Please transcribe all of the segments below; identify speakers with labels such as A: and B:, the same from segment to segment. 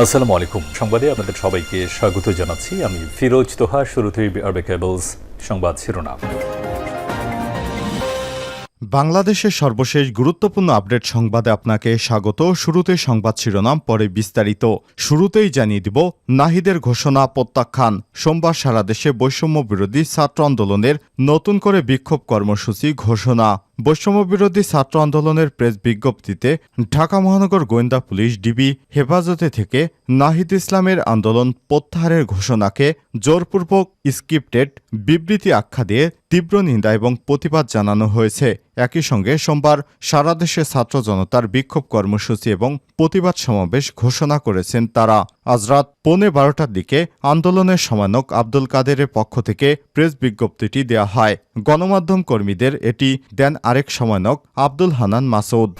A: আসসালামু আলাইকুম। সংবাদে আপনাদের সবাইকে স্বাগত জানাচ্ছি। আমি ফিরোজ তোহা, শুরুতেই আরবে কেবলস সংবাদ শিরোনাম।
B: বাংলাদেশের সর্বশেষ গুরুত্বপূর্ণ আপডেট সংবাদে আপনাকে স্বাগত। শুরুতে সংবাদ শিরোনাম, পরে বিস্তারিত। শুরুতেই জানিয়ে দিব, নাহিদের ঘোষণা প্রত্যাখ্যান। সোমবার সারা দেশে বৈষম্য বিরোধী ছাত্র আন্দোলনের নতুন করে বিক্ষোভ কর্মসূচি ঘোষণা। বৈষম্য বিরোধী ছাত্র আন্দোলনের প্রেস বিজ্ঞপ্তিতে ঢাকা মহানগর গোয়েন্দা পুলিশ ডিবি হেফাজতে থেকে নাহিদ ইসলামের আন্দোলন প্রত্যাহারের ঘোষণাকে জোরপূর্বক স্ক্রিপ্টেড বিবৃতি আখ্যা দিয়ে তীব্র নিন্দা এবং প্রতিবাদ জানানো হয়েছে। একই সঙ্গে সোমবার সারা দেশে ছাত্র জনতার বিক্ষোভ কর্মসূচি এবং প্রতিবাদ সমাবেশ ঘোষণা করেছেন তারা। আজ রাত পৌনে বারোটার দিকে আন্দোলনের সমানক আব্দুল কাদেরের পক্ষ থেকে প্রেস বিজ্ঞপ্তিটি দেয়া হয়। গণমাধ্যম কর্মীদের এটি দেন আরেক সমানক আব্দুল হানান মাসুদ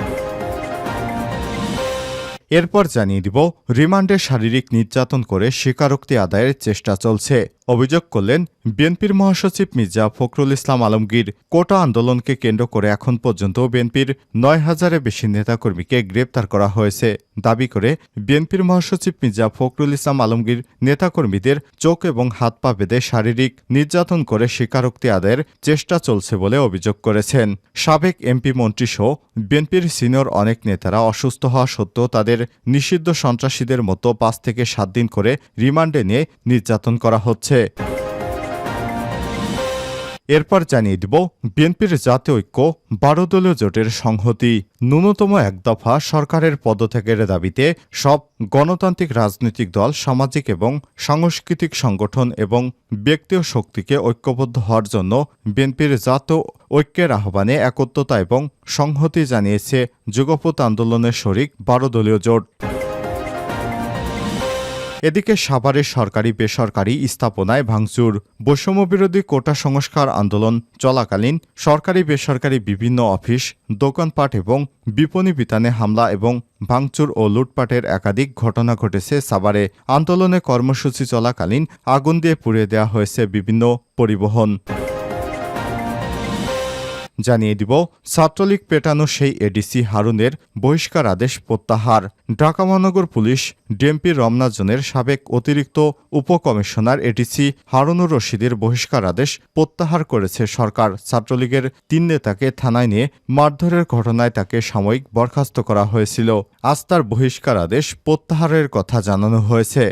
B: এরপর জানিয়ে দিব, রিমান্ডে শারীরিক নির্যাতন করে স্বীকারোক্তি আদায়ের চেষ্টা চলছে। অভিযোগ করলেন বিএনপির মহাসচিব মির্জা ফখরুল ইসলাম আলমগীর। কোটা আন্দোলনকে কেন্দ্র করে এখন পর্যন্ত বিএনপির নয় হাজারের বেশি নেতাকর্মীকে গ্রেপ্তার করা হয়েছে। দাবি করে বিএনপির মহাসচিব মির্জা ফখরুল ইসলাম আলমগীর নেতাকর্মীদের চোখ এবং হাত পা বেঁধে শারীরিক নির্যাতন করে স্বীকারোক্তি আদায়ের চেষ্টা চলছে বলে অভিযোগ করেছেন। সাবেক এমপি মন্ত্রীসহ বিএনপির সিনিয়র অনেক নেতারা অসুস্থ হওয়া সত্ত্বেও তাদের নিষিদ্ধ সন্ত্রাসীদের মতো পাঁচ থেকে সাত দিন করে রিমান্ডে নিয়ে নির্যাতন করা হচ্ছে। এরপর জানিয়ে দিব, বিএনপির জাতীয় ঐক্য বারো দলীয় জোটের সংহতি। ন্যূনতম এক দফা সরকারের পদত্যাগের দাবিতে সব গণতান্ত্রিক রাজনৈতিক দল, সামাজিক এবং সাংস্কৃতিক সংগঠন এবং ব্যক্তি ও শক্তিকে ঐক্যবদ্ধ হওয়ার জন্য বিএনপির জাতীয় ঐক্যের আহ্বানে একত্রতা এবং সংহতি জানিয়েছে যুগপথ আন্দোলনের শরিক বারো দলীয় জোট। এদিকে সাভারের সরকারি বেসরকারি স্থাপনায় ভাঙচুর। বৈষম্যবিরোধী কোটা সংস্কার আন্দোলন চলাকালীন সরকারি বেসরকারি বিভিন্ন অফিস, দোকানপাট এবং বিপণী বিতানে হামলা এবং ভাঙচুর ও লুটপাটের একাধিক ঘটনা ঘটেছে সাভারে। আন্দোলনে কর্মসূচি চলাকালীন আগুন দিয়ে পুড়িয়ে দেওয়া হয়েছে বিভিন্ন পরিবহন। জানিয়ে দিব, ছাত্রলীগ পেটানো সেই এডিসি হারুনের বহিষ্কার আদেশ প্রত্যাহার। ঢাকা মহানগর পুলিশ, ডিএমপি রমনা জোনের সাবেক অতিরিক্ত উপকমিশনার এডিসি হারুনুর রশিদের বহিষ্কার আদেশ প্রত্যাহার করেছে সরকার। ছাত্রলীগের তিন নেতাকে থানায় নিয়ে মারধরের ঘটনায় তাকে সাময়িক বরখাস্ত করা হয়েছিল। আজ তার বহিষ্কার আদেশ প্রত্যাহারের কথা জানানো হয়েছে।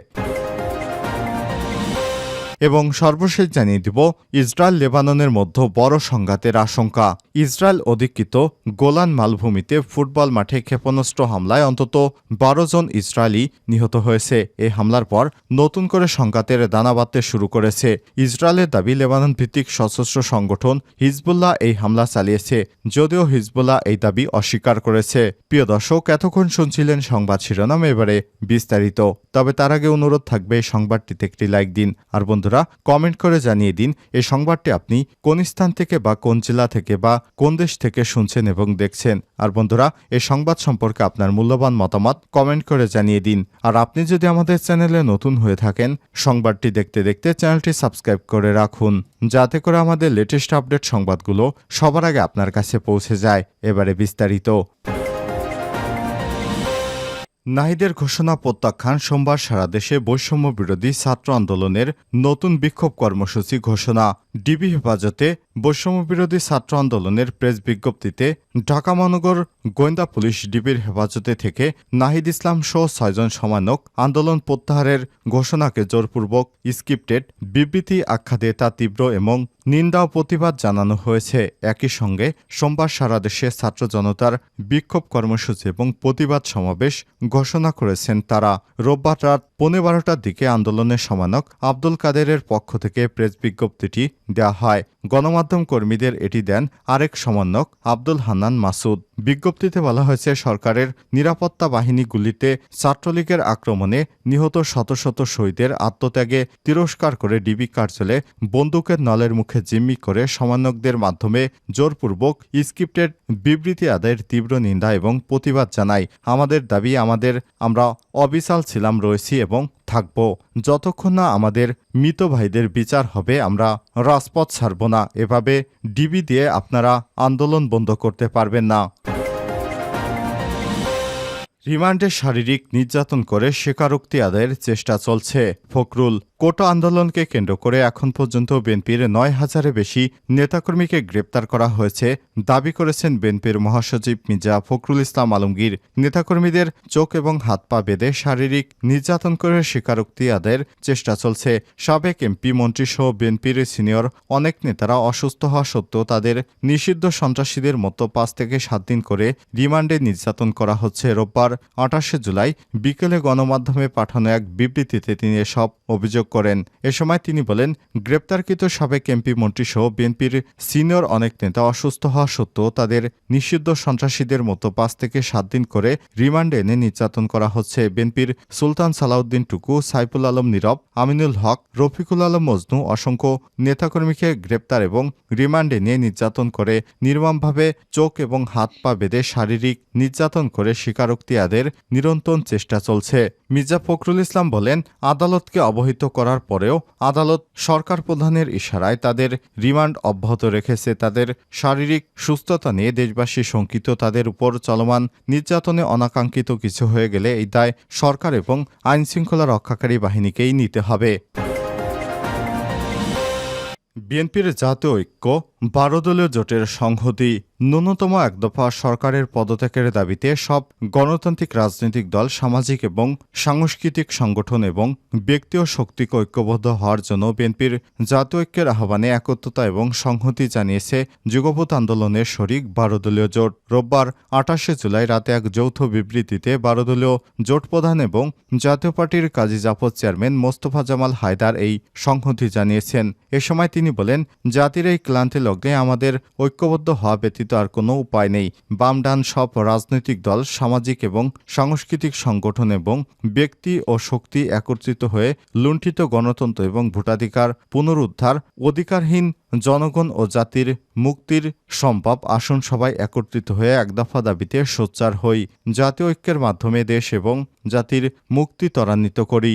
B: এবং সর্বশেষ জানিয়ে দিব ইসরায়েল লেবাননের মধ্যে বড় সংঘাতের আশঙ্কা। ইসরায়েল অধিকৃত গোলান মালভূমিতে ফুটবল মাঠে ক্ষেপণাস্ত্র হামলায় অন্তত বারো জন ইসরায়েলি নিহত হয়েছে। এই হামলার পর নতুন করে সংঘাতের দানা বাঁধতে শুরু করেছে। ইসরায়েলের দাবি, লেবানন ভিত্তিক সশস্ত্র সংগঠন হিজবুল্লাহ এই হামলা চালিয়েছে, যদিও হিজবুল্লাহ এই দাবি অস্বীকার করেছে। প্রিয় দর্শক, এতক্ষণ শুনছিলেন সংবাদ শিরোনাম, এবারে বিস্তারিত। তবে তার আগে অনুরোধ থাকবে এই সংবাদটিতে একটি লাইক দিন। আর বন্ধুরা, কমেন্ট করে জানিয়ে দিন এই সংবাদটি আপনি কোন স্থান থেকে বা কোন জেলা থেকে বা কোন দেশ থেকে শুনছেন এবং দেখছেন। আর বন্ধুরা এই সংবাদ সম্পর্কে আপনার মূল্যবান মতামত কমেন্ট করে জানিয়ে দিন। আর আপনি যদি আমাদের চ্যানেলে নতুন হয়ে থাকেন, সংবাদটি দেখতে দেখতে চ্যানেলটি সাবস্ক্রাইব করে রাখুন, যাতে করে আমাদের লেটেস্ট আপডেট সংবাদগুলো সবার আগে আপনার কাছে পৌঁছে যায়। এবারে বিস্তারিত। নাহিদের ঘোষণা প্রত্যাখ্যান সোমবার সারা দেশে বৈষম্য বিরোধী ছাত্র আন্দোলনের নতুন বিক্ষোভ কর্মসূচি ঘোষণা। ডিবি হেফাজতে বৈষম্য বিরোধী ছাত্র আন্দোলনের প্রেস বিজ্ঞপ্তিতে ঢাকা মহানগর গোয়েন্দা পুলিশ ডিবির হেফাজতে থেকে নাহিদ ইসলাম সহ ছয়জন সমানক আন্দোলন প্রত্যাহারের ঘোষণাকে জোরপূর্বক স্ক্রিপ্টেড বিবৃতি আখ্যা দিয়ে তা তীব্র এবং নিন্দা ও প্রতিবাদ জানানো হয়েছে। একই সঙ্গে সোমবার সারা দেশে ছাত্র জনতার বিক্ষোভ কর্মসূচি এবং প্রতিবাদ সমাবেশ ঘোষণা করেছেন তারা। রোববার রাত পৌনে বারোটার দিকে আন্দোলনের সমানক আব্দুল কাদেরের পক্ষ থেকে প্রেস বিজ্ঞপ্তিটি দেওয়া হয়। গণমাধ্যম কর্মীদের এটি দেন আরেক সমন্বয়ক আব্দুল হান্নান মাসুদ। বিজ্ঞপ্তিতে বলা হয়েছে, সরকারের নিরাপত্তা বাহিনীগুলিতে ছাত্রলীগের আক্রমণে নিহত শত শত শহীদের আত্মত্যাগে তিরস্কার করে ডিবি কার্যালয়ে বন্দুকের নলের মুখে জিম্মি করে সমন্বয়কদের মাধ্যমে জোরপূর্বক স্ক্রিপ্টেড বিবৃতি আদায়ের তীব্র নিন্দা এবং প্রতিবাদ জানাই আমাদের দাবি, আমাদের, আমরা অবিশাল ছিলাম, রয়েছি এবং থাকব। যতক্ষণ না আমাদের মৃত ভাইদের বিচার হবে, আমরা রাজপথ ছাড়ব না। এভাবে ডিবি দিয়ে আপনারা আন্দোলন বন্ধ করতে পারবেন না। রিমান্ডে শারীরিক নির্যাতন করে স্বীকারোক্তি আদায়ের চেষ্টা চলছে। ফখরুল কোটা আন্দোলনকে কেন্দ্র করে এখন পর্যন্ত বিএনপির নয় হাজারের বেশি নেতাকর্মীকে গ্রেপ্তার করা হয়েছে। দাবি করেছেন বিএনপির মহাসচিব মির্জা ফখরুল ইসলাম আলমগীর। নেতাকর্মীদের চোখ এবং হাত পা বেঁধে শারীরিক নির্যাতন করে স্বীকারোক্তি আদায়ের চেষ্টা চলছে। সাবেক এমপি, মন্ত্রীসহ বিএনপির সিনিয়র অনেক নেতারা অসুস্থ হওয়া সত্ত্বেও তাদের নিষিদ্ধ সন্ত্রাসীদের মতো পাঁচ থেকে সাত দিন করে রিমান্ডে নির্যাতন করা হচ্ছে। রোববার আঠাশে জুলাই বিকেলে গণমাধ্যমে পাঠানো এক বিবৃতিতে তিনি এসব অভিযোগ করেন। এ সময় তিনি বলেন, গ্রেপ্তারকৃত সাবেক এমপি মন্ত্রীসহ বিএনপির সিনিয়র অনেক নেতা অসুস্থ হওয়া সত্ত্বেও তাদের নিষিদ্ধ সন্ত্রাসীদের মতো পাঁচ থেকে সাত দিন করে রিমান্ডে এনে নির্যাতন করা হচ্ছে। বিএনপির সুলতান সালাউদ্দিন টুকু, সাইফুল আলম নীরব, আমিনুল হক, রফিকুল আলম মজনু অসংখ্য নেতাকর্মীকে গ্রেপ্তার এবং রিমান্ডে নিয়ে নির্যাতন করে নির্মমভাবে চোখ এবং হাত পা বেঁধে শারীরিক নির্যাতন করে স্বীকারোক্তি আদের নিরন্তর চেষ্টা চলছে। মির্জা ফখরুল ইসলাম বলেন, আদালতকে অবহিত করার পরেও আদালত সরকার প্রধানের ইশারায় তাদের রিমান্ড অব্যাহত রেখেছে। তাদের শারীরিক সুস্থতা নিয়ে দেশবাসী শঙ্কিত। তাদের উপর চলমান নির্যাতনে অনাকাঙ্ক্ষিত কিছু হয়ে গেলে এই দায় সরকার এবং আইনশৃঙ্খলা রক্ষাকারী বাহিনীকেই নিতে হবে। বিএনপির জাতীয় ঐক্য বারো দলীয় জোটের সংহতি ন্যূনতম এক দফা সরকারের পদত্যাগের দাবিতে সব গণতান্ত্রিক রাজনৈতিক দল, সামাজিক এবং সাংস্কৃতিক সংগঠন এবং ব্যক্তি ও শক্তিকে ঐক্যবদ্ধ হওয়ার জন্য বিএনপির জাতীয় ঐক্যের আহ্বানে একত্রতা এবং সংহতি জানিয়েছে যুগপৎ আন্দোলনের শরিক বারো দলীয় জোট। রোববার আঠাশে জুলাই রাতে এক যৌথ বিবৃতিতে বারো দলীয় জোট প্রধান এবং জাতীয় পার্টির কাজী জাফর চেয়ারম্যান মোস্তফা জামাল হায়দার এই সংহতি জানিয়েছেন। এ সময় তিনি বলেন, জাতির এই ক্লান্তি লগ্নে আমাদের ঐক্যবদ্ধ হওয়া ব্যতীত আর কোনো উপায় নেই। বাম ডান সব রাজনৈতিক দল, সামাজিক এবং সাংস্কৃতিক সংগঠন এবং ব্যক্তি ও শক্তি একত্রিত হয়ে লুণ্ঠিত গণতন্ত্র এবং ভোটাধিকার পুনরুদ্ধার, অধিকারহীন জনগণ ও জাতির মুক্তির সম্ভব আসন সবাই একত্রিত হয়ে এক দফা দাবিতে সোচ্চার হই। জাতীয় ঐক্যের মাধ্যমে দেশ এবং জাতির মুক্তি ত্বরান্বিত করি।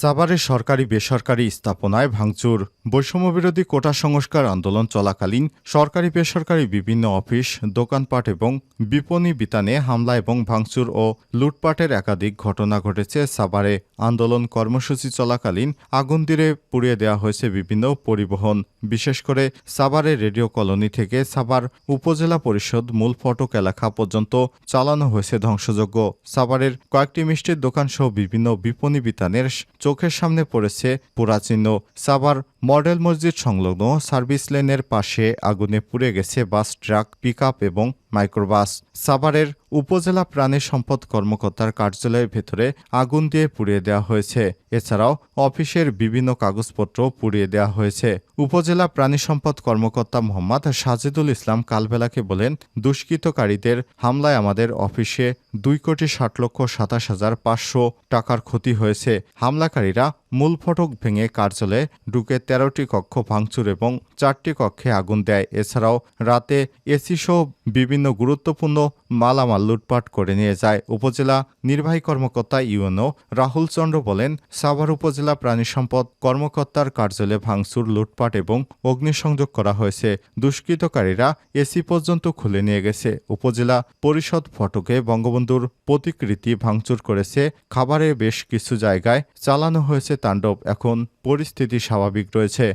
B: সাভারে সরকারি বেসরকারি স্থাপনায় ভাঙচুর, বৈষম্যবিরোধী কোটা সংস্কার আন্দোলন চলাকালীন সরকারি বেসরকারি বিভিন্ন অফিস, দোকানপাট এবং বিপণী বিতানে হামলা এবং ভাঙচুর ও লুটপাটের একাধিক ঘটনা ঘটেছে সাভারে আন্দোলন কর্মসূচি চলাকালীন আগুন দিয়ে পুড়িয়ে দেওয়া হয়েছে বিভিন্ন পরিবহন। বিশেষ করে সাভারে রেডিও কলোনি থেকে সাভার উপজেলা পরিষদ মূল ফটক এলাকা পর্যন্ত চালানো হয়েছে ধ্বংসযজ্ঞ। সাভারের কয়েকটি মিষ্টির দোকানসহ বিভিন্ন বিপণী বিতানের চোখের সামনে পড়েছে পুরাচিহ্ন সাভার মডেল মসজিদ সংলগ্ন সার্ভিস লেনের পাশে আগুনে পুড়ে গেছে বাস, ট্রাক, পিকআপ এবং মাইক্রোবাস। সাভারের উপজেলা প্রাণী সম্পদ কর্মকর্তার কার্যালয়ের ভেতরে আগুন দিয়ে পুড়িয়ে দেওয়া হয়েছে। এছাড়াও অফিসের বিভিন্ন কাগজপত্র পুড়িয়ে দেওয়া হয়েছে। উপজেলা প্রাণী সম্পদ কর্মকর্তা মোহাম্মদ সাজিদুল ইসলাম কালবেলাকে বলেন, দুষ্কৃতকারীদের হামলায় আমাদের অফিসে দুই কোটি ষাট লক্ষ সাতাশ হাজার পাঁচশো টাকার ক্ষতি হয়েছে। হামলাকারীরা মূল ফটক ভেঙে কার্যালয়ে ঢুকে তেরোটি কক্ষ ভাঙচুর এবং চারটি কক্ষে আগুন দেয়। এছাড়াও রাতে এসি সহ বিভিন্ন গুরুত্বপূর্ণ মালামাল লুটপাট করে নিয়ে যায়। উপজেলা নির্বাহী কর্মকর্তা ইউএনও রাহুল চন্দ্র বলেন, সাভার উপজেলা প্রাণী সম্পদ কর্মকর্তার কার্যালয়ে ভাঙচুর, লুটপাট এবং অগ্নিসংযোগ করা হয়েছে। দুষ্কৃতকারীরা এসি পর্যন্ত খুলে নিয়ে গেছে। উপজেলা পরিষদ ফটকে বঙ্গবন্ধুর প্রতিকৃতি ভাঙচুর করেছে। খাবারের বেশ কিছু জায়গায় চালানো হয়েছে তাণ্ডব। এখন পরিস্থিতি স্বাভাবিক রয়েছে।